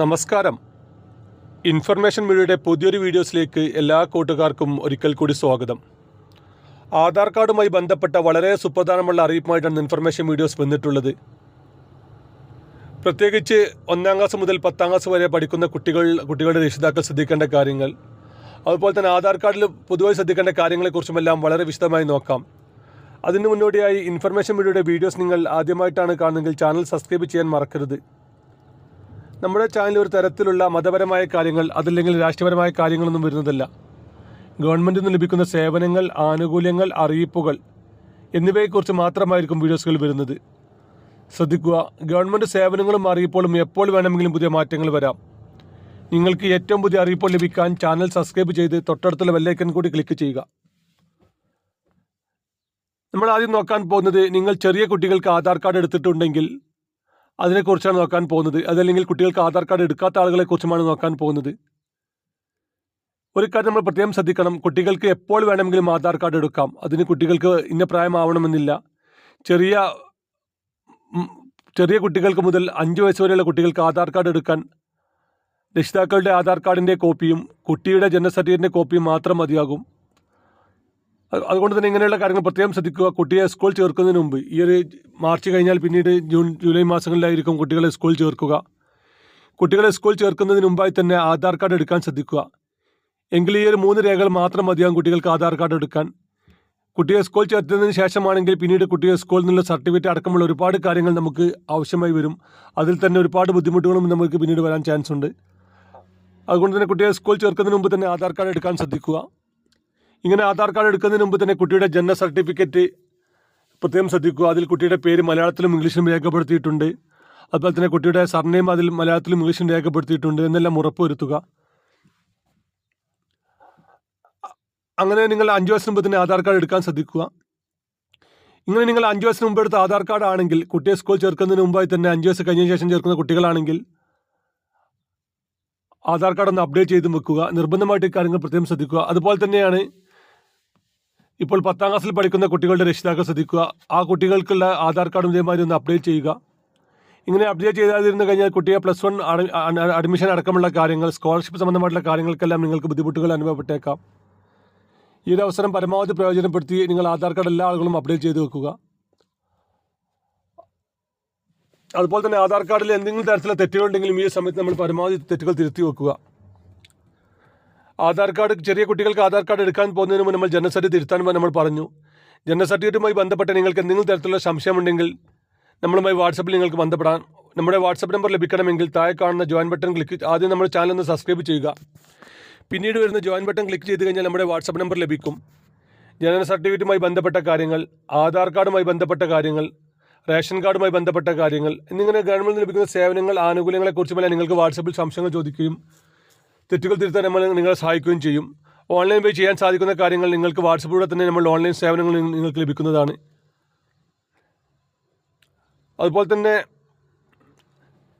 നമസ്കാരം. ഇൻഫർമേഷൻ മീഡിയയുടെ പുതിയൊരു വീഡിയോസിലേക്ക് എല്ലാ കൂട്ടുകാർക്കും ഒരിക്കൽ കൂടി സ്വാഗതം. ആധാർ കാർഡുമായി ബന്ധപ്പെട്ട വളരെ സുപ്രധാനമുള്ള അറിയിപ്പുമായിട്ടാണ് ഇൻഫർമേഷൻ വീഡിയോസ് വന്നിട്ടുള്ളത്. പ്രത്യേകിച്ച് ഒന്നാം ക്ലാസ് മുതൽ പത്താം ക്ലാസ് വരെ പഠിക്കുന്ന കുട്ടികൾ കുട്ടികളുടെ രക്ഷിതാക്കൾ ശ്രദ്ധിക്കേണ്ട കാര്യങ്ങൾ അതുപോലെ തന്നെ ആധാർ കാർഡിൽ പൊതുവായി ശ്രദ്ധിക്കേണ്ട കാര്യങ്ങളെക്കുറിച്ചുമെല്ലാം വളരെ വിശദമായി നോക്കാം. അതിന് മുന്നോടിയായി ഇൻഫർമേഷൻ മീഡിയയുടെ വീഡിയോസ് നിങ്ങൾ ആദ്യമായിട്ടാണ് കാണുന്നതെങ്കിൽ ചാനൽ സബ്സ്ക്രൈബ് ചെയ്യാൻ മറക്കരുത്. നമ്മുടെ ചാനലിൽ ഒരു തരത്തിലുള്ള മതപരമായ കാര്യങ്ങൾ അതല്ലെങ്കിൽ രാഷ്ട്രീയപരമായ കാര്യങ്ങളൊന്നും വരുന്നതല്ല. ഗവൺമെന്റിൽ നിന്ന് ലഭിക്കുന്ന സേവനങ്ങൾ ആനുകൂല്യങ്ങൾ അറിയിപ്പുകൾ എന്നിവയെക്കുറിച്ച് മാത്രമായിരിക്കും വീഡിയോസുകൾ വരുന്നത്. ശ്രദ്ധിക്കുക ഗവൺമെന്റ് സേവനങ്ങളും അറിയിപ്പുകളും എപ്പോൾ വേണമെങ്കിലും പുതിയ മാറ്റങ്ങൾ വരാം. നിങ്ങൾക്ക് ഏറ്റവും പുതിയ അറിയിപ്പോൾ ലഭിക്കാൻ ചാനൽ സബ്സ്ക്രൈബ് ചെയ്ത് തൊട്ടടുത്തുള്ള ബെല്ലൈക്കൻ കൂടി ക്ലിക്ക് ചെയ്യുക. നമ്മൾ ആദ്യം നോക്കാൻ പോകുന്നത് നിങ്ങൾ ചെറിയ കുട്ടികൾക്ക് ആധാർ കാർഡ് എടുത്തിട്ടുണ്ടെങ്കിൽ അതിനെക്കുറിച്ചാണ് നോക്കാൻ പോകുന്നത്. അതല്ലെങ്കിൽ കുട്ടികൾക്ക് ആധാർ കാർഡ് എടുക്കാത്ത ആളുകളെ കുറിച്ചുമാണ് നോക്കാൻ പോകുന്നത്. ഒരു കാര്യം നമ്മൾ പ്രത്യേകം ശ്രദ്ധിക്കണം. കുട്ടികൾക്ക് എപ്പോൾ വേണമെങ്കിലും ആധാർ കാർഡ് എടുക്കാം. അതിന് കുട്ടികൾക്ക് ഇന്ന പ്രായമാവണമെന്നില്ല. ചെറിയ ചെറിയ കുട്ടികൾക്ക് മുതൽ അഞ്ച് വയസ്സ് വരെയുള്ള കുട്ടികൾക്ക് ആധാർ കാർഡ് എടുക്കാൻ രക്ഷിതാക്കളുടെ ആധാർ കാർഡിന്റെ കോപ്പിയും കുട്ടിയുടെ ജനന സർട്ടിഫിക്കറ്റിന്റെ കോപ്പിയും മാത്രം മതിയാകും. അതുകൊണ്ട് തന്നെ ഇങ്ങനെയുള്ള കാര്യങ്ങൾ പ്രത്യേകം ശ്രദ്ധിക്കുക. കുട്ടിയെ സ്കൂൾ ചേർക്കുന്നതിന് മുമ്പ് ഈ ഒരു മാർച്ച് കഴിഞ്ഞാൽ പിന്നീട് ജൂൺ ജൂലൈ മാസങ്ങളിലായിരിക്കും കുട്ടികളെ സ്കൂൾ ചേർക്കുക. കുട്ടികളെ സ്കൂൾ ചേർക്കുന്നതിന് മുമ്പായി തന്നെ ആധാർ കാർഡ് എടുക്കാൻ ശ്രദ്ധിക്കുക. എങ്കിൽ ഈ ഒരു മൂന്ന് രേഖകൾ മാത്രം മതിയാകും കുട്ടികൾക്ക് ആധാർ കാർഡ് എടുക്കാൻ. കുട്ടിയെ സ്കൂൾ ചേർത്തതിന് ശേഷമാണെങ്കിൽ പിന്നീട് കുട്ടിയെ സ്കൂളിൽ നിന്നുള്ള സർട്ടിഫിക്കറ്റ് അടക്കമുള്ള ഒരുപാട് കാര്യങ്ങൾ നമുക്ക് ആവശ്യമായി വരും. അതിൽ തന്നെ ഒരുപാട് ബുദ്ധിമുട്ടുകളും നമുക്ക് പിന്നീട് വരാൻ ചാൻസ് ഉണ്ട്. അതുകൊണ്ട് തന്നെ കുട്ടിയെ സ്കൂൾ ചേർക്കുന്നതിന് മുമ്പ് തന്നെ ആധാർ കാർഡ് എടുക്കാൻ ശ്രദ്ധിക്കുക. ഇങ്ങനെ ആധാർ കാർഡ് എടുക്കുന്നതിന് മുമ്പ് തന്നെ കുട്ടിയുടെ ജനന സർട്ടിഫിക്കറ്റ് പ്രത്യേകം ശ്രദ്ധിക്കുക. അതിൽ കുട്ടിയുടെ പേര് മലയാളത്തിലും ഇംഗ്ലീഷിലും രേഖപ്പെടുത്തിയിട്ടുണ്ട്. അതുപോലെ തന്നെ കുട്ടിയുടെ സർനെയിം അതിൽ മലയാളത്തിലും ഇംഗ്ലീഷിലും രേഖപ്പെടുത്തിയിട്ടുണ്ട് എന്നെല്ലാം ഉറപ്പുവരുത്തുക. അങ്ങനെ നിങ്ങൾ അഞ്ച് വയസ്സിന് മുമ്പ് തന്നെ ആധാർ കാർഡ് എടുക്കാൻ ശ്രദ്ധിക്കുക. ഇങ്ങനെ നിങ്ങൾ അഞ്ച് വയസ്സിന് മുമ്പ് എടുത്ത ആധാർ കാർഡ് ആണെങ്കിൽ കുട്ടിയെ സ്കൂൾ ചേർക്കുന്നതിന് മുമ്പായി തന്നെ അഞ്ച് വയസ്സ് കഴിഞ്ഞ ശേഷം ചേർക്കുന്ന കുട്ടികളാണെങ്കിൽ ആധാർ കാർഡ് ഒന്ന് അപ്ഡേറ്റ് ചെയ്ത് വെക്കുക. നിർബന്ധമായിട്ട് കാര്യങ്ങൾ പ്രത്യേകം ശ്രദ്ധിക്കുക. അതുപോലെ തന്നെയാണ് ഇപ്പോൾ പത്താം ക്ലാസ്സിൽ പഠിക്കുന്ന കുട്ടികളുടെ രക്ഷിതാക്കൾ ശ്രദ്ധിക്കുക. ആ കുട്ടികൾക്കുള്ള ആധാർ കാർഡും ഇതേമാതിരി ഒന്ന് അപ്ഡേറ്റ് ചെയ്യുക. ഇങ്ങനെ അപ്ഡേറ്റ് ചെയ്താതിരുന്നു കഴിഞ്ഞാൽ കുട്ടിയെ പ്ലസ് വൺ അഡ്മിഷൻ അടക്കമുള്ള കാര്യങ്ങൾ സ്കോളർഷിപ്പ് സംബന്ധമായിട്ടുള്ള കാര്യങ്ങൾക്കെല്ലാം നിങ്ങൾക്ക് ബുദ്ധിമുട്ടുകൾ അനുഭവപ്പെട്ടേക്കാം. ഈ ഒരു അവസരം പരമാവധി പ്രയോജനപ്പെടുത്തി നിങ്ങൾ ആധാർ കാർഡ് എല്ലാ ആളുകളും അപ്ഡേറ്റ് ചെയ്ത് വെക്കുക. അതുപോലെ തന്നെ ആധാർ കാർഡിൽ എന്തെങ്കിലും തരത്തിലുള്ള തെറ്റുകളുണ്ടെങ്കിലും ഈ സമയത്ത് നമ്മൾ പരമാവധി തെറ്റുകൾ തിരുത്തി വെക്കുക. ആധാർ കാർഡ് ചെറിയ കുട്ടികൾക്ക് ആധാർ കാർഡ് എടുക്കാൻ പോകുന്നതിന് മുമ്പ് നമ്മൾ ജനന സർട്ടിഫിക്കറ്റ് തിരുത്താൻ നമ്മൾ പറഞ്ഞു. ജനന സർട്ടിഫിക്കറ്റുമായി ബന്ധപ്പെട്ട് നിങ്ങൾക്ക് എന്തെങ്കിലും തരത്തിലുള്ള സംശയമുണ്ടെങ്കിൽ നമ്മളുമായി വാട്സപ്പിൽ നിങ്ങൾക്ക് ബന്ധപ്പെടാൻ നമ്മുടെ വാട്സപ്പ് നമ്പർ ലഭിക്കണമെങ്കിൽ താഴെ കാണുന്ന ജോയിൻ ബട്ടൺ ക്ലിക്ക് ആദ്യം നമ്മുടെ ചാനൽ ഒന്ന് സബ്സ്ക്രൈബ് ചെയ്യുക. പിന്നീട് വരുന്ന ജോയിൻ ബട്ടൺ ക്ലിക്ക് ചെയ്ത് കഴിഞ്ഞാൽ നമ്മുടെ വാട്സപ്പ് നമ്പർ ലഭിക്കും. ജനന സർട്ടിഫിക്കറ്റുമായി ബന്ധപ്പെട്ട കാര്യങ്ങൾ ആധാർ കാർഡുമായി ബന്ധപ്പെട്ട കാര്യങ്ങൾ റേഷൻ കാർഡുമായി ബന്ധപ്പെട്ട കാര്യങ്ങൾ എന്നിങ്ങനെ ഗവൺമെന്റ് ലഭിക്കുന്ന സേവനങ്ങൾ ആനുകൂല്യങ്ങളെക്കുറിച്ചുമെല്ലാം നിങ്ങൾക്ക് വാട്സപ്പിൽ സംശയങ്ങൾ ചോദിക്കുകയും തെറ്റുകൾ തിരുത്താൻ നമ്മൾ നിങ്ങളെ സഹായിക്കുകയും ചെയ്യും. ഓൺലൈൻ വഴി ചെയ്യാൻ സാധിക്കുന്ന കാര്യങ്ങൾ നിങ്ങൾക്ക് വാട്സപ്പിലൂടെ തന്നെ നമ്മൾ ഓൺലൈൻ സേവനങ്ങൾ നിങ്ങൾക്ക് ലഭിക്കുന്നതാണ്. അതുപോലെ തന്നെ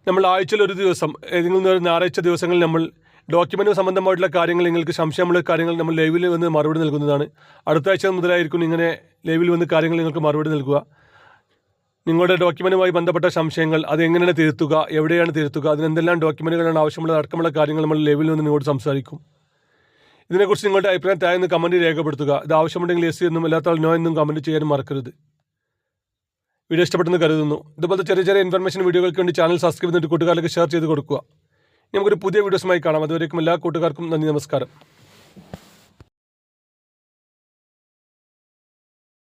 നമ്മൾ ആഴ്ചയിൽ ഒരു ദിവസം ഏതെങ്കിലും ഒരു ഞായറാഴ്ച ദിവസങ്ങളിൽ നമ്മൾ ഡോക്യുമെന്റ് സംബന്ധമായിട്ടുള്ള കാര്യങ്ങൾ നിങ്ങൾക്ക് സംശയമുള്ള കാര്യങ്ങൾ നമ്മൾ ലൈവിൽ വന്ന് മറുപടി നൽകുന്നതാണ്. അടുത്ത ആഴ്ച മുതലായിരിക്കും ഇങ്ങനെ ലൈവിൽ വന്ന് കാര്യങ്ങൾ നിങ്ങൾക്ക് മറുപടി നൽകുക. നിങ്ങളുടെ ഡോക്യുമെന്റുമായി ബന്ധപ്പെട്ട സംശയങ്ങൾ അത് എങ്ങനെയാണ് തിരുത്തുക എവിടെയാണ് തിരുത്തുക അതിനെന്തെല്ലാം ഡോക്യുമെന്റുകളാണ് ആവശ്യമുള്ളത് അടക്കമുള്ള കാര്യങ്ങൾ നമ്മൾ ലെവലിൽ നിന്ന് നിങ്ങളോട് സംസാരിക്കും. ഇതിനെക്കുറിച്ച് നിങ്ങളുടെ അഭിപ്രായം താഴെ നിന്ന് കമന്റ് രേഖപ്പെടുത്തുക. ഇത് ആവശ്യമുണ്ടെങ്കിൽ എസ് എന്നും അല്ലാത്ത നോ എന്നും കമന്റ് ചെയ്യാനും മറക്കരുത്. വീഡിയോ ഇഷ്ടപ്പെട്ടെന്ന് കരുതുന്നു. ഇതുപോലത്തെ ചെറിയ ചെറിയ ഇൻഫർമേഷൻ വീഡിയോകൾക്ക് വേണ്ടി ചാനൽ സബ്സ്ക്രൈബ് ചെയ്തിട്ട് കൂട്ടുകാർക്ക് ഷെയർ ചെയ്ത് കൊടുക്കുക. നമുക്കൊരു പുതിയ വീഡിയോസുമായി കാണാം. അതുവരേക്കും എല്ലാ കൂട്ടുകാർക്കും നന്ദി നമസ്കാരം.